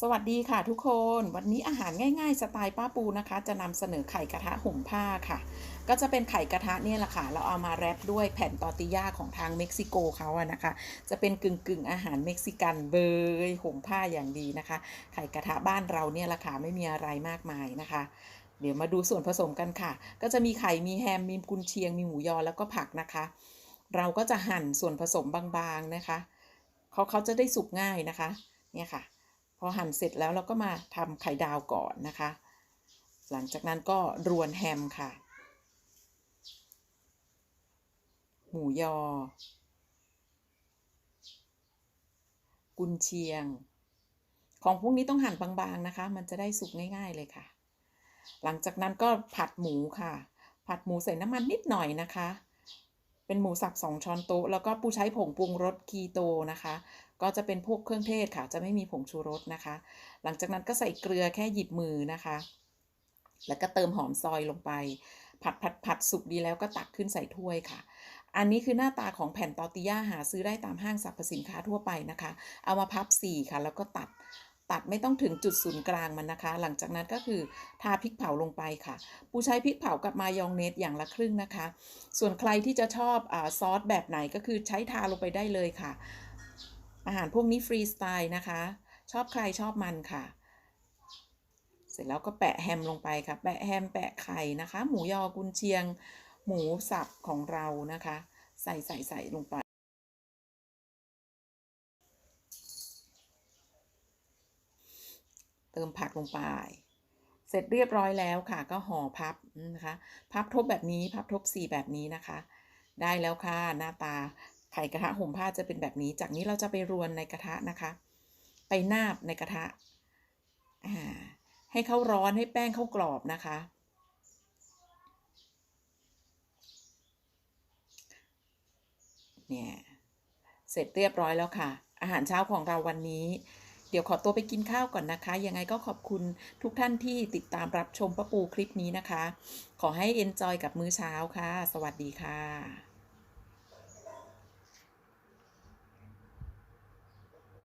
สวัสดีค่ะทุกคน วันนี้อาหารง่ายๆ สไตล์ป้าปูนะคะ จะนำเสนอไข่กระทะห่มผ้าค่ะ ก็จะเป็นไข่กระทะเนี่ยแหละค่ะ เราเอามาแรปด้วยแผ่นตอติญาของทางเม็กซิโกเขาอะนะคะ จะเป็นกึ่งๆอาหารเม็กซิกันเบยห่มผ้าอย่างดีนะคะ ไข่กระทะบ้านเราเนี่ยแหละค่ะไม่มีอะไรมากมายนะคะเดี๋ยวมาดูส่วนผสมกันค่ะ ก็จะมีไข่มีแฮมมีกุนเชียงมีหมูยอแล้วก็ผักนะคะ เราก็จะหั่นส่วนผสมบางๆนะคะเขาเขาจะได้สุกง่ายนะคะ เนี่ยค่ะ อหั่นเสร็จแล้วเราก็มาทำไข่ดาวก่อนนะคะ หลังจากนั้นก็รวนแฮมค่ะ หมูยอ กุนเชียง ของพวกนี้ต้องหั่นบางๆนะคะ มันจะได้สุกง่าย ๆเลยค่ะ หลังจากนั้นก็ผัดหมูค่ะ ผัดหมูใส่น้ำมันนิดหน่อยนะคะ เป็นหมูสับสองช้อนโต๊ะ แล้วก็ปูใช้ผงปรุงรสคีโตนะคะ ก็จะเป็นพวกเครื่องเทศค่ะ จะไม่มีผงชูรสนะคะ หลังจากนั้นก็ใส่เกลือแค่หยิบมือนะคะ แล้วก็เติมหอมซอยลงไป ผัดผัดผัดสุกดีแล้วก็ตักขึ้นใส่ถ้วยค่ะ อันนี้คือหน้าตาของแผ่นตอติญาหาซื้อได้ตามห้างสรรพสินค้าทั่วไปนะคะ เอามาพับสี่ค่ะ แล้วก็ตัดตัดไม่ต้องถึงจุดศูนย์กลางมันนะคะ หลังจากนั้นก็คือทาพริกเผาลงไปค่ะ ปูใช้พริกเผากับมายองเนสอย่างละครึ่งนะคะ ส่วนใครที่จะชอบอซอสแบบไหนก็คือใช้ทาลงไปได้เลยค่ะ อาหารพวกนี้ฟรีสไตล์นะคะ ชอบใครชอบมันค่ะ เสร็จแล้วก็แปะแฮมลงไปค่ะ แปะแฮมแปะไข่นะคะ หมูยอกุนเชียง หมูสับของเรานะคะ ใส่ใส่ใส่ลงไปเติมผักลงไป เสร็จเรียบร้อยแล้วค่ะ ก็ห่อพับนะคะ พับทบแบบนี้ พับทบสี่แบบนี้นะคะ ได้แล้วค่ะ หน้าตา ไข่กระทะห่มผ้าจะเป็นแบบนี้ จากนี้เราจะไปรวนในกระทะนะคะ ไปนาบในกระทะ ให้เขาร้อนให้แป้งเขากรอบนะคะ เนี่ย เสร็จเรียบร้อยแล้วค่ะ อาหารเช้าของเราวันนี้ เดี๋ยวขอตัวไปกินข้าวก่อนนะคะ ยังไงก็ขอบคุณทุกท่านที่ติดตามรับชมป้าปูคลิปนี้นะคะ ขอให้เอนจอยกับมื้อเช้าค่ะ สวัสดีค่ะ